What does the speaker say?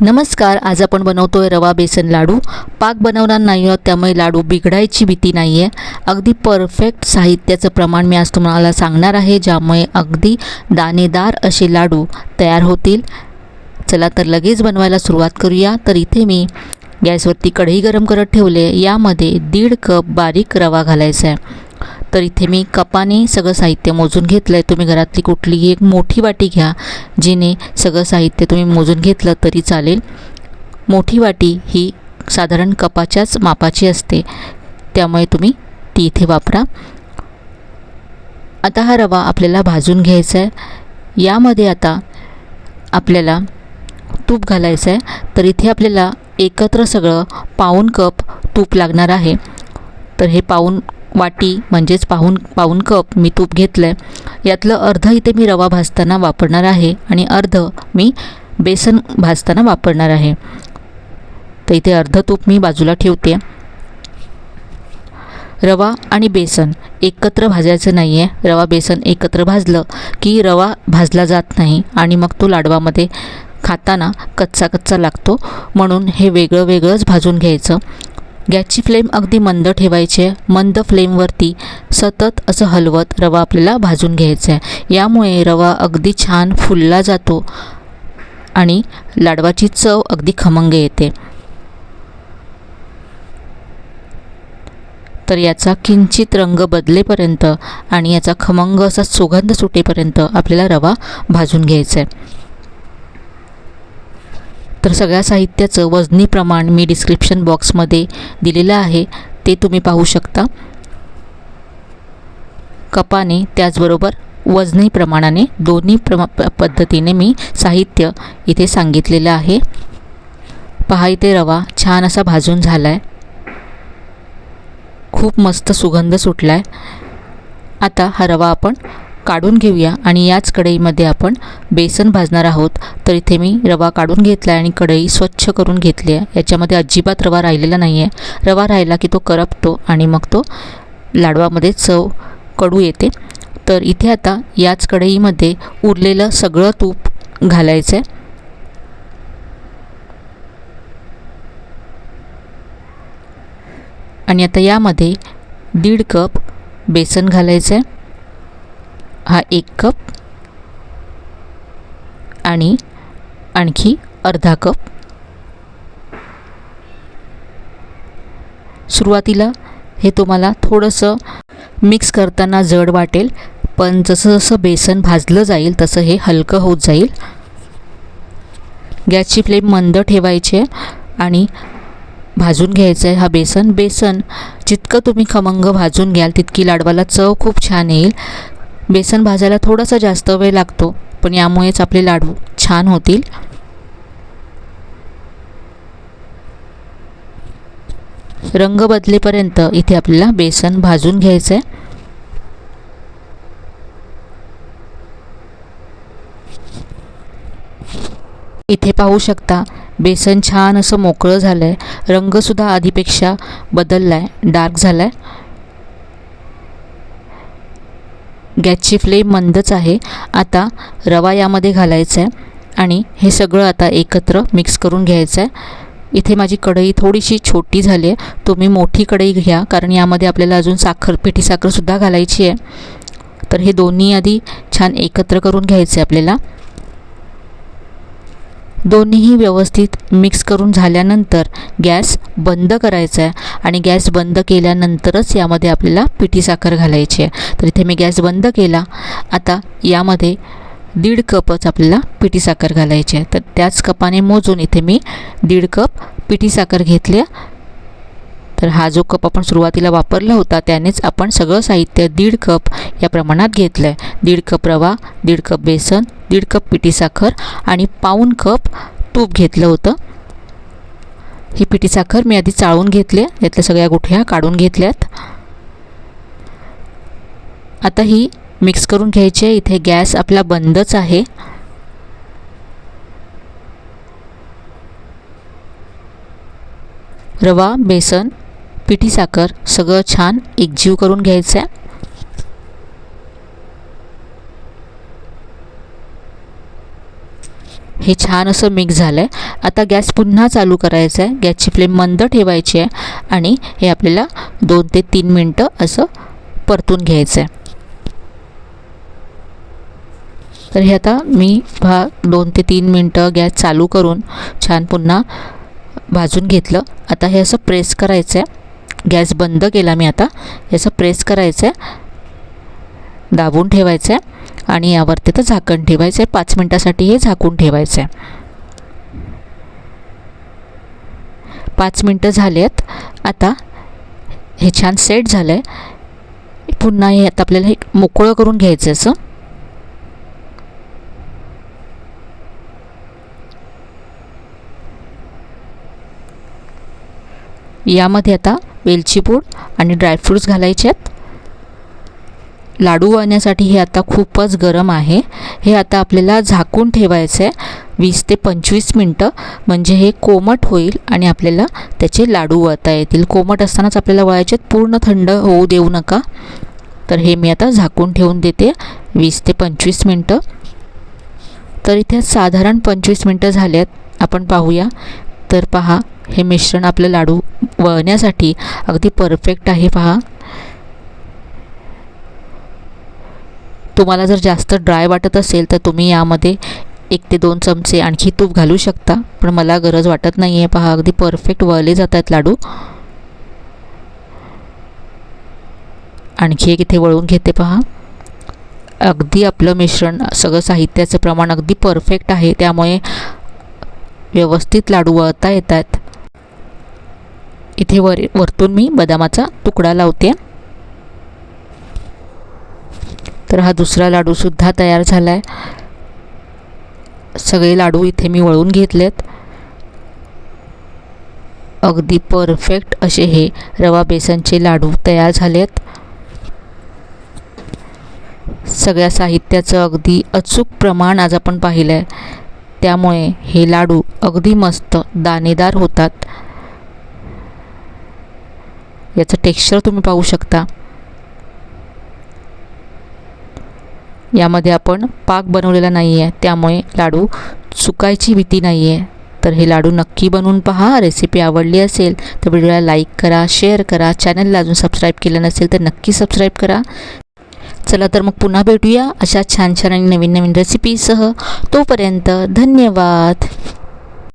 नमस्कार आज आपण बनवतोय रवा बेसन लाडू. पाक बनवणार नाही आहोत त्यामुळे लाडू बिघडायची भीती नाही आहे अगदी परफेक्ट साहित्याचं प्रमाण मी आज तुम्हाला सांगणार आहे ज्यामुळे अगदी दाणेदार असे लाडू तयार होतील. चला तर लगेच बनवायला सुरुवात करूया. तर इथे मी गॅसवरती कढई गरम करत ठेवले. यामध्ये दीड कप बारीक रवा घालायचा आहे. तर इथे मी कपाने सगळं साहित्य मोजून घेतलं आहे तुम्ही घरातली कुठलीही एक मोठी वाटी घ्या जिने सगळं साहित्य तुम्ही मोजून घेतलं तरी चालेल. मोठी वाटी ही साधारण कपाच्याच मापाची असते. त्यामुळे तुम्ही ती इथे वापरा. आता हा रवा आपल्याला भाजून घ्यायचा आहे यामध्ये आता आपल्याला तूप घालायचं आहे तर इथे आपल्याला एकत्र सगळं पाऊन कप तूप लागणार आहे. तर हे पाऊन वाटी म्हणजेच पाहून पाहून कप मी तूप घेतलं आहे यातलं अर्ध इथे मी रवा भाजताना वापरणार आहे आणि अर्ध मी बेसन भाजताना वापरणार आहे. तर इथे अर्ध तूप मी बाजूला ठेवते. रवा आणि बेसन एकत्र भाजायचं नाही आहे रवा बेसन एकत्र भाजलं की रवा भाजला जात नाही आणि मग तो लाडवामध्ये खाताना कच्चा कच्चा लागतो. म्हणून हे वेगळं वेगळंच भाजून घ्यायचं. गॅसची फ्लेम अगदी मंद ठेवायची आहे. मंद फ्लेमवरती सतत असं हलवत रवा आपल्याला भाजून घ्यायचा आहे. यामुळे रवा अगदी छान फुलला जातो आणि लाडवाची चव अगदी खमंग येते. तर याचा किंचित रंग बदलेपर्यंत आणि याचा खमंग असा सुगंध सुटेपर्यंत आपल्याला रवा भाजून घ्यायचा आहे. तर सगळ्या साहित्याचं वजनी प्रमाण मी डिस्क्रिप्शन बॉक्समध्ये दिलेलं आहे. ते तुम्ही पाहू शकता. कपाने त्याचबरोबर वजनी प्रमाणाने दोन्ही प्रमा प पद्धतीने मी साहित्य इथे सांगितलेलं आहे. पहा इथे रवा छान असा भाजून झाला आहे खूप मस्त सुगंध सुटला आहे आता हा रवा आपण काढून घेऊया आणि याच कढईमध्ये आपण बेसन भाजणार आहोत. तर इथे मी रवा काढून घेतला आहे आणि कढई स्वच्छ करून घेतली आहे. याच्यामध्ये अजिबात रवा राहिलेला नाही आहे रवा राहिला की तो करपतो आणि मग तो लाडवामध्ये चव कडू येते. तर इथे आता याच कढईमध्ये उरलेलं सगळं तूप घालायचं आहे आणि आता यामध्ये दीड कप बेसन घालायचं आहे हा एक कप आणि आणखी अर्धा कप. सुरुवातीला हे तुम्हाला थोडंसं मिक्स करताना जड वाटेल पण जसं जसं बेसन भाजलं जाईल तसं हे हलकं होत जाईल. गॅसची फ्लेम मंद ठेवायची आहे आणि भाजून घ्यायचं आहे हा बेसन. बेसन जितकं तुम्ही खमंग भाजून घ्याल तितकी लाडवाला चव खूप छान येईल. बेसन भाजायला थोडासा जास्त वेळ लागतो पण यामुळेच आपले लाडू छान होतील. रंग बदलेपर्यंत इथे आपल्याला बेसन भाजून घ्यायचं आहे इथे पाहू शकता बेसन छान असं मोकळं झालं आहे रंगसुद्धा आधीपेक्षा बदलला आहे डार्क झाला आहे गॅसची फ्लेम मंदच आहे. आता रवा यामध्ये घालायचा आहे आणि हे सगळं आता एकत्र मिक्स करून घ्यायचं आहे इथे माझी कढई थोडीशी छोटी झाली आहे. तुम्ही मोठी कढई घ्या कारण यामध्ये आपल्याला अजून साखर पिठी साखरसुद्धा घालायची आहे. तर हे दोन्ही आधी छान एकत्र करून घ्यायचे आपल्याला. दोन्हीही व्यवस्थित मिक्स करून झाल्यानंतर गॅस बंद करायचा आहे. आणि गॅस बंद केल्यानंतरच यामध्ये आपल्याला पिठी साखर घालायची आहे. तर इथे मी गॅस बंद केला. आता यामध्ये दीड कपच आपल्याला पिठी साखर घालायची आहे. तर त्याच कपाने मोजून इथे मी दीड कप पिठी साखर घेतली तर हा जो कप आपण सुरुवातीला वापरला होता त्यानेच आपण सगळं साहित्य दीड कप या प्रमाणात घेतलं आहे दीड कप रवा दीड कप बेसन दीड कप पिठी साखर आणि पाऊण कप तूप घेतलं होतं. ही पिठी साखर मी आधी चाळून घेतली यातल्या सगळ्या गुठ्या काढून घेतल्यात. आता ही मिक्स करून घ्यायची आहे. इथे गॅस आपला बंदच आहे. रवा बेसन पिठी साखर सगळं छान एकजीव करून घ्यायचं आहे. हे छान असं मिक्स झालं आहे आता गॅस पुन्हा चालू करायचा आहे. गॅसची फ्लेम मंद ठेवायची आहे आणि हे आपल्याला दोन ते तीन मिनटं असं परतून घ्यायचं आहे. तर हे आता मी भा दोन ते तीन मिनटं गॅस चालू करून छान पुन्हा भाजून घेतलं. आता हे असं प्रेस करायचं आहे. गॅस बंद केला मी आता. हे असं प्रेस करायचं आहे. दाबून ठेवायचं आहे. आणि यावरती तर झाकण ठेवायचं. आहे पाच मिनटासाठी हे झाकून ठेवायचं. आहे पाच मिनटं झाले आहेत आता हे छान सेट झालं आहे पुन्हा हे आता आपल्याला हे मोकळं करून घ्यायचं आहे असं. यामध्ये आता वेलची पूड आणि ड्रायफ्रूट्स घालायचे आहेत. लाडू वळण्यासाठी हे आता खूपच गरम आहे. हे आता आपल्याला झाकून ठेवायचं आहे वीस ते पंचवीस मिनटं. म्हणजे हे कोमट होईल आणि आपल्याला त्याचे लाडू वळता येतील. कोमट असतानाच आपल्याला वळायचे आहेत, पूर्ण थंड होऊ देऊ नका. तर हे मी आता झाकून ठेवून देते. वीस ते पंचवीस मिनटं. तर इथे साधारण पंचवीस मिनटं झाले आहेत. आपण पाहूया. तर पहा हे मिश्रण आपलं लाडू वळण्यासाठी अगदी परफेक्ट आहे पहा. तुम्हाला जर जास्त ड्राय वाटत असेल तर तुम्ही यामध्ये एक ते दोन चमचे आणखी तूप घालू शकता. पण मला गरज वाटत नाही आहे पहा अगदी परफेक्ट वळले जात आहेत लाडू. आणखी एक इथे वळून घेते पहा. अगदी आपलं मिश्रण सगळं साहित्याचं प्रमाण अगदी परफेक्ट आहे. त्यामुळे व्यवस्थित लाडू वळता येतात. इथे वर वरतून मी बदामाचा तुकडा लावते. तर हा दुसरा लाडूसुद्धा तयार झाला आहे सगळे लाडू इथे मी वळून घेतलेत. अगदी परफेक्ट असे हे रवा बेसनचे लाडू तयार झालेत. सगळ्या साहित्याचं अगदी अचूक प्रमाण आज आपण पाहिलं आहे त्यामुळे हे लाडू अगदी मस्त दाणेदार होतात. याचं टेक्स्चर तुम्ही पाहू शकता. यामध्ये आपण पाक बनवलेला नाही आहे त्यामुळे लाडू चुकायची भीती नाही आहे तर हे लाडू नक्की बनवून पहा. रेसिपी आवडली असेल तर व्हिडिओला लाईक करा शेअर करा. चॅनलला अजून सबस्क्राईब केलं नसेल तर नक्की सबस्क्राईब करा. चला तर मग पुन्हा भेटूया अशा छान छान आणि नवीन नवीन रेसिपीसह तोपर्यंत धन्यवाद.